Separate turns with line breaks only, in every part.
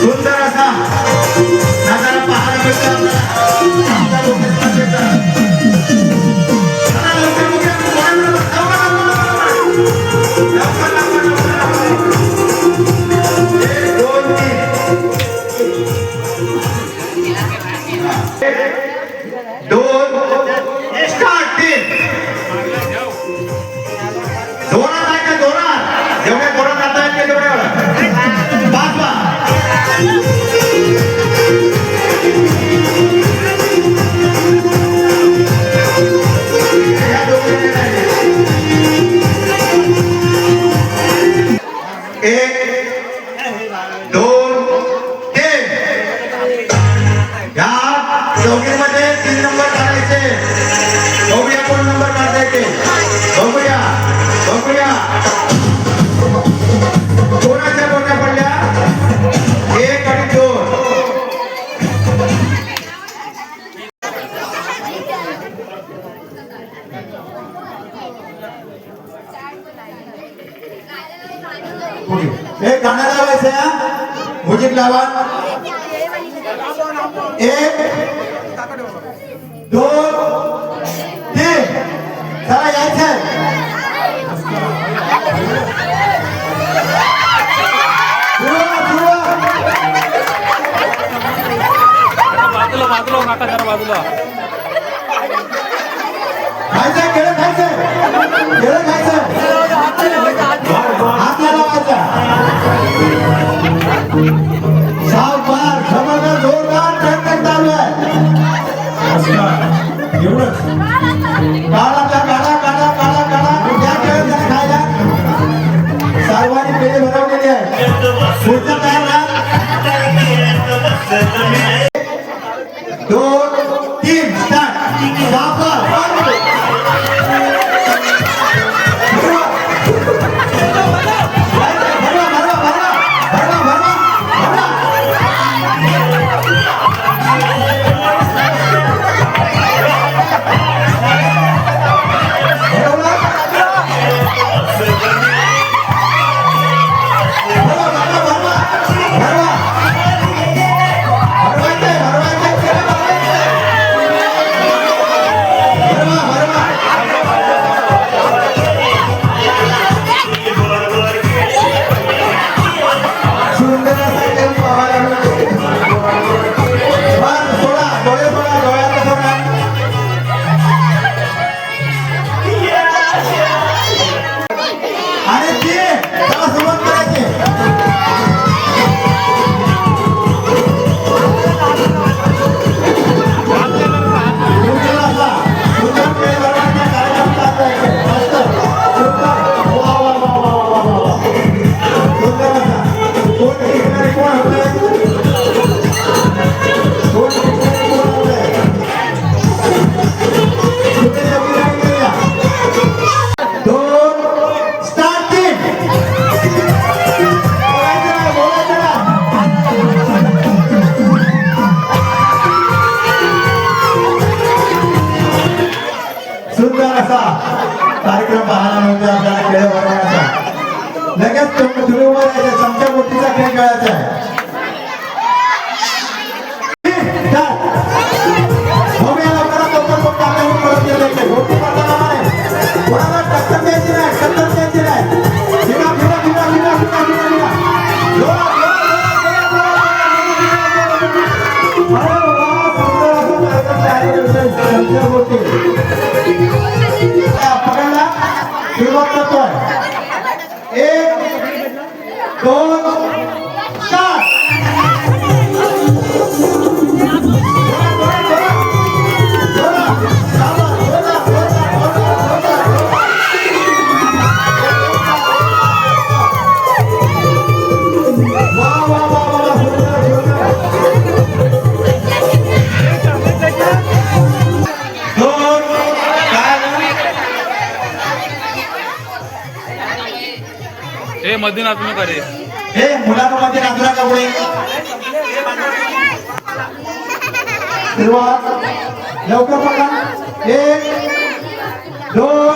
सुंदर असा नजारा पाहायला मिळतो आपल्याला. ओके हे गाणं लावायचं या म्युझिक लावा. एक दोन तीन. चला यायचं.
बाजूला काका बाजूला.
खायचं केळं खायचं. केळं खायचं. सावकार खबर जोरदार ठेकठेक चालू आहे. एवढंच. काळाचा काळा काळा काळा सर्वांनी पेले भरा con नाचणं करे
हे
मुलांना मध्ये नाचला का सुरुवात लवकर पकडा. एक दोन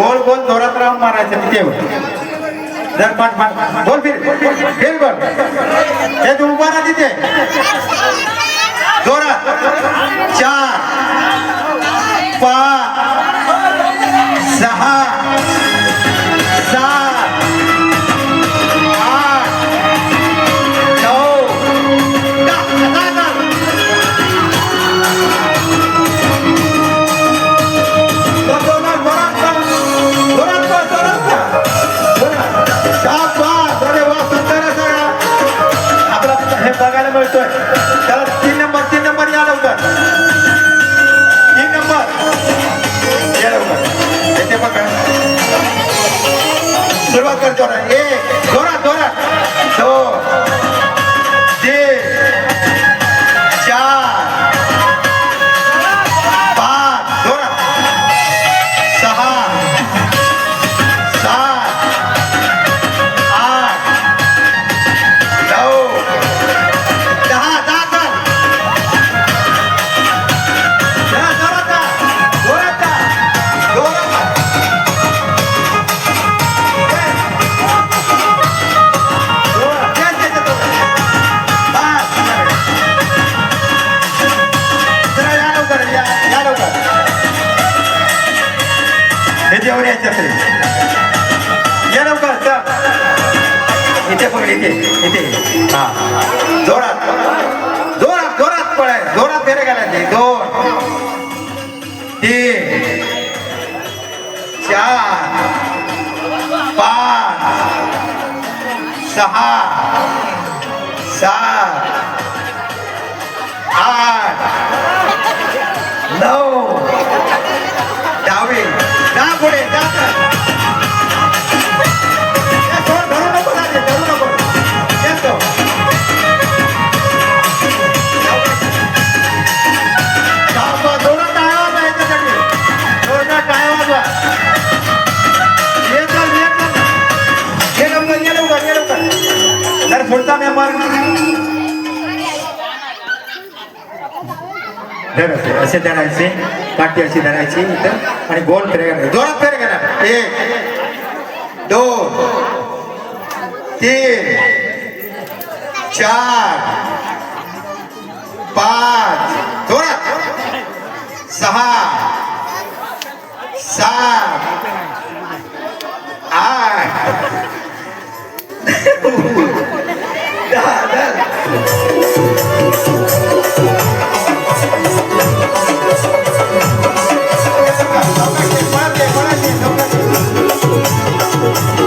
गोल गोल जोरात राहून मारायचं तिथे. जर पाच पाच बोल फिर फिर बोल हे तू उभा ना तिथे. सुरुवात करतो ना. एक जेवण यायचं तरी या लवकर चल इथे पकड इथे इथे. हा. जोरात. जोरात जोरात पळाय. जोरात फेरे घालायचे. दोन तीन चार पाच सहा असे धरायचे काठी अशी धरायची इथं. आणि गोल फेरे घालायचे जोरात फेरे करा. एक दोन तीन चार पाच जोरात. सहा सात दहा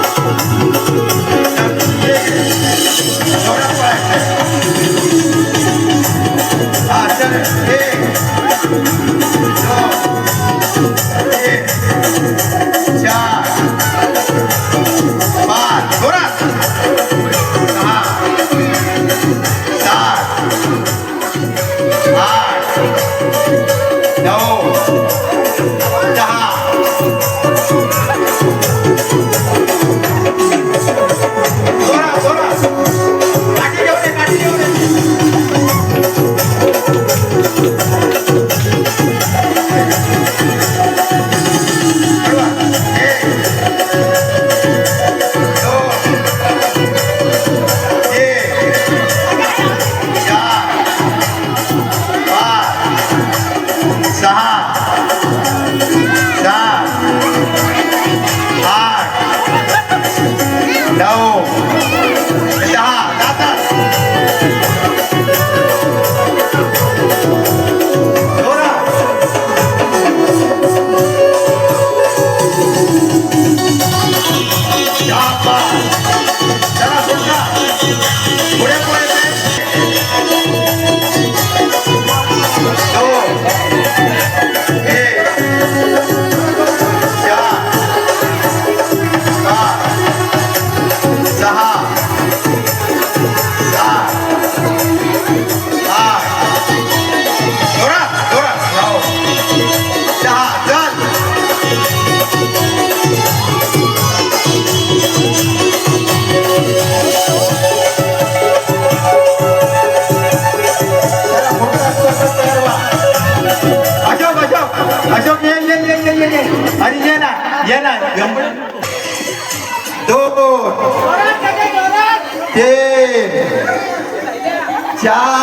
তিন চার।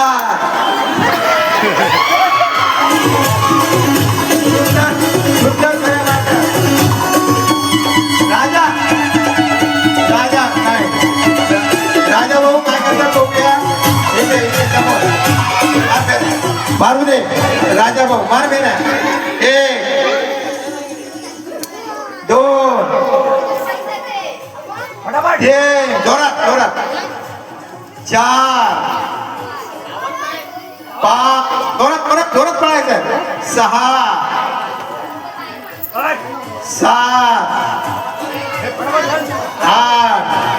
चार. पाच. थोडत परत थोडत पळायचं सहा. सात. आठ.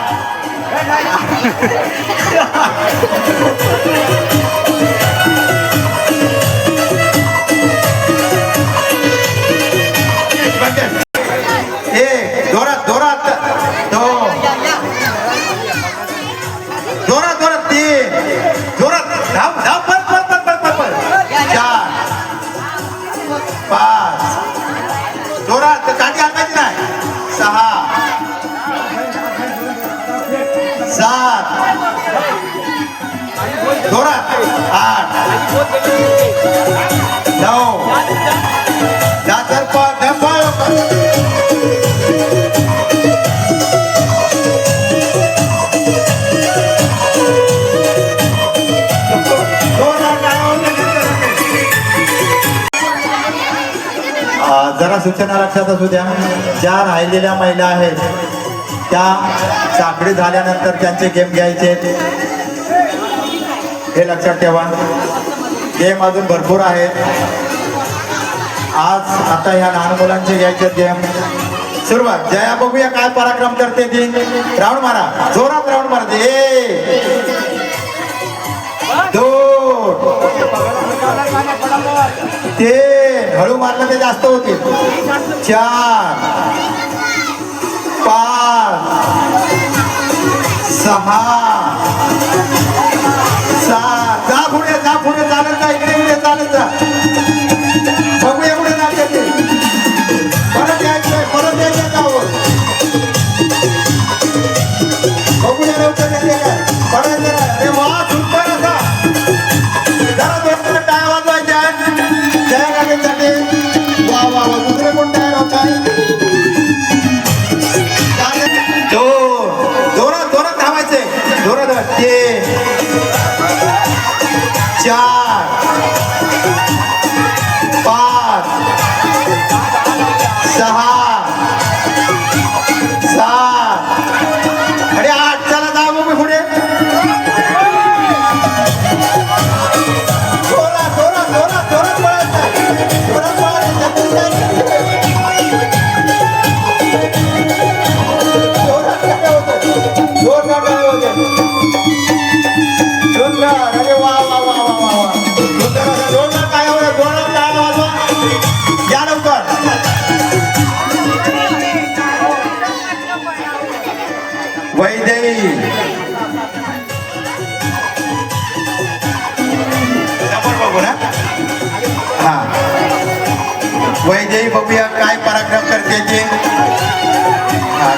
सात जोरात. आठ. नऊ. जातर जरा सूचना लक्षात असू द्या. ज्या राहिलेल्या महिला आहेत त्या साखळी झाल्यानंतर त्यांचे गेम घ्यायचे. हे लक्षात ठेवा. गेम अजून भरपूर आहेत. आज आता ह्या लहान मुलांचे घ्यायचे गेम सुरुवात. जया बघूया काय पराक्रम करते ती. राऊंड मारा. जोरात राऊंड मारते. ते हळू मारलं ते जास्त होते चार. पाँच सहा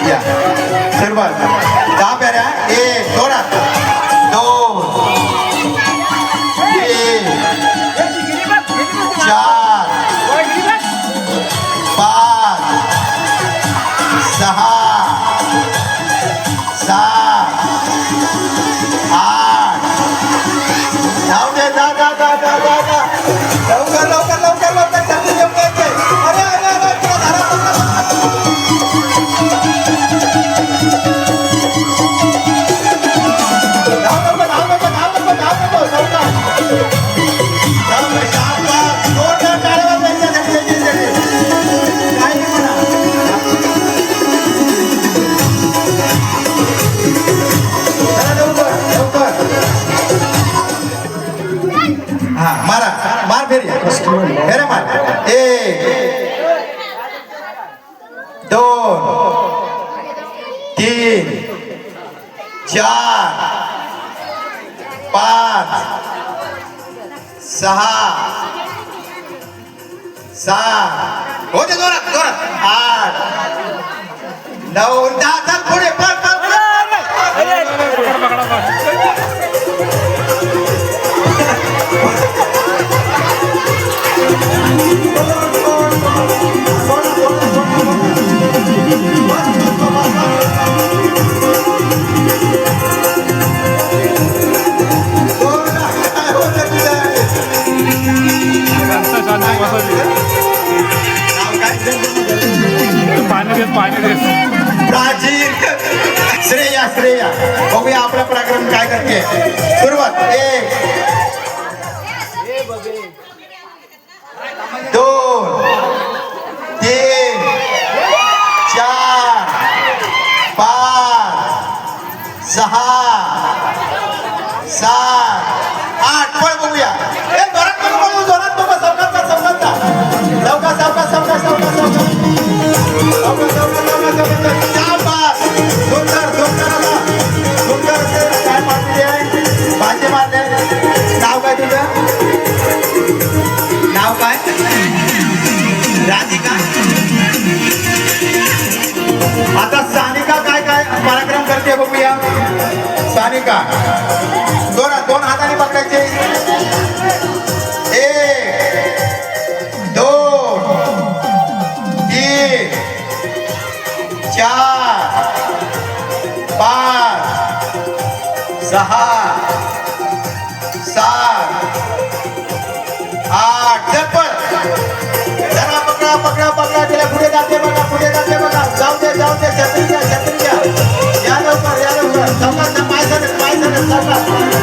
या सर्वात नऊ दहा चाल पुढे पळ पळ
पाणी दे पाणी दे
प्राचीन श्रेया श्रेया. बघूया आपला पराक्रम काय करते. सुरुवात. एक. दोन. तीन. चार. पाच. सहा. सात. आठ. पळ बघूया. ए जोरात नको बोलू, जोरात नको सावकाश जा, सावकाश. जा. सावकाश. सावकाश सावकाश. चौकात पाय झालं पाय